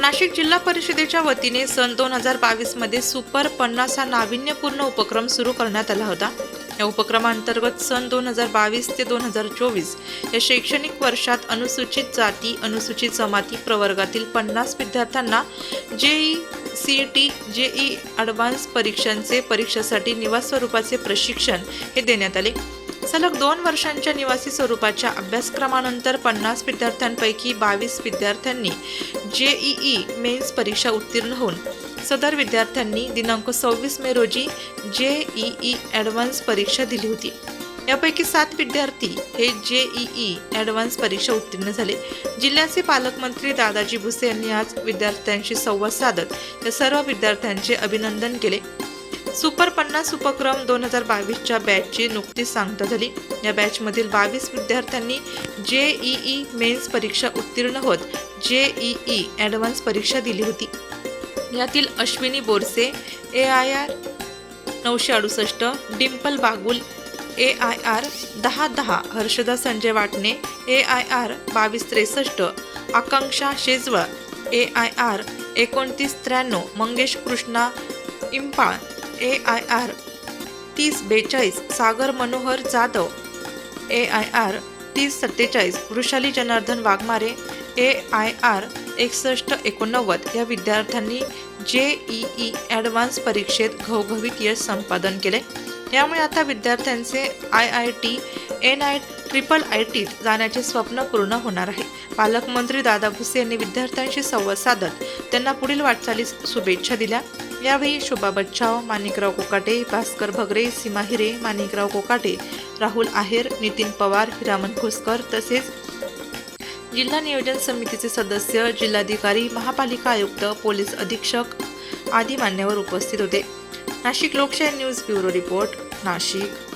नाशिक जिल्हा परिषदेच्या वतीने सन दोन हजार बावीसमध्ये सुपर पन्नास हा नाविन्यपूर्ण उपक्रम सुरू करण्यात आला होता. या उपक्रमांतर्गत सन दोन हजार बावीस ते दोन हजार चोवीस या शैक्षणिक वर्षात अनुसूचित जाती अनुसूचित जमाती प्रवर्गातील पन्नास विद्यार्थ्यांना JEE C T JEE advance परीक्षांचे परीक्षेसाठी निवास स्वरूपाचे प्रशिक्षण हे देण्यात आले. सलग दोन वर्षांच्या निवासी स्वरूपाच्या अभ्यासक्रमानंतर पन्नास विद्यार्थ्यांपैकी बावीस विद्यार्थ्यांनी जेईई मेन्स परीक्षा उत्तीर्ण होऊन सदर विद्यार्थ्यांनी दिनांक सव्वीस मे रोजी जेईई ॲडव्हान्स परीक्षा दिली होती. यापैकी सात विद्यार्थी हे जेईई ॲडव्हान्स परीक्षा उत्तीर्ण झाले. जिल्ह्याचे पालकमंत्री दादाजी भुसे यांनी आज विद्यार्थ्यांशी संवाद साधत या सर्व विद्यार्थ्यांचे अभिनंदन केले. सुपर पन्नास उपक्रम दोन हजार बावीसच्या बॅचची नुकतीच सांगता झाली. या बॅचमधील बावीस विद्यार्थ्यांनी जे ई मेन्स परीक्षा उत्तीर्ण होत जे ई ॲडव्हान्स परीक्षा दिली होती. यातील Ashwini Borse A I R नऊशे अडुसष्ट Dimple Bagul A I R दहा दहा हर्षदा संजय वाटणे ए आय आर बावीस त्रेसष्ट आकांक्षा शेजवळ ए आय आर एकोणतीस त्र्याण्णव Mangesh Krishna Impal A I R तीस बेचाळीस Sagar Manohar Jadhav. A I R तीस सत्तेचाळीस Vrushali Janardan Waghmare. A I R एकसष्ट एकोणनव्वद या विद्यार्थ्यांनी जे ई ई ॲडव्हान्स परीक्षेत घवघवीत यश संपादन केले. यामुळे आता विद्यार्थ्यांचे I I T N I triple I टीत जाण्याचे स्वप्न पूर्ण होणार आहे. पालकमंत्री दादा भुसे यांनी विद्यार्थ्यांशी संवाद साधत त्यांना पुढील वाटचालीस शुभेच्छा दिल्या. यावेळी शोभा बच्चाव माणिकराव कोकाटे भास्कर भगरे सीमा हिरे माणिकराव कोकाटे राहुल आहेर नितीन पवार हिरामन घोसकर तसेच जिल्हा नियोजन समितीचे सदस्य जिल्हाधिकारी महापालिका आयुक्त पोलीस अधीक्षक आदी मान्यवर उपस्थित होते. नाशिक लोकशाही न्यूज ब्युरो रिपोर्ट नाशिक.